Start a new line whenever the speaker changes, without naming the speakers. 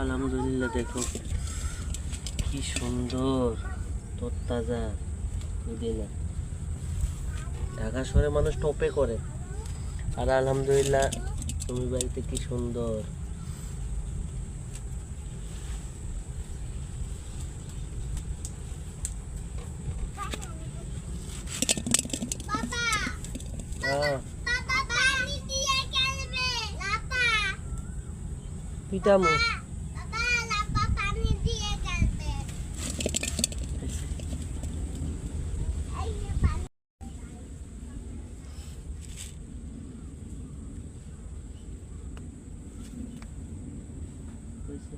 আলহামদুলিল্লাহ দেখো কি সুন্দর তাজা পুদিনা। ঢাকা শহরে মানুষ টপে করে। আর আলহামদুলিল্লাহ তুমি বাড়িতে কি সুন্দর।
বাবা
হয়েছে?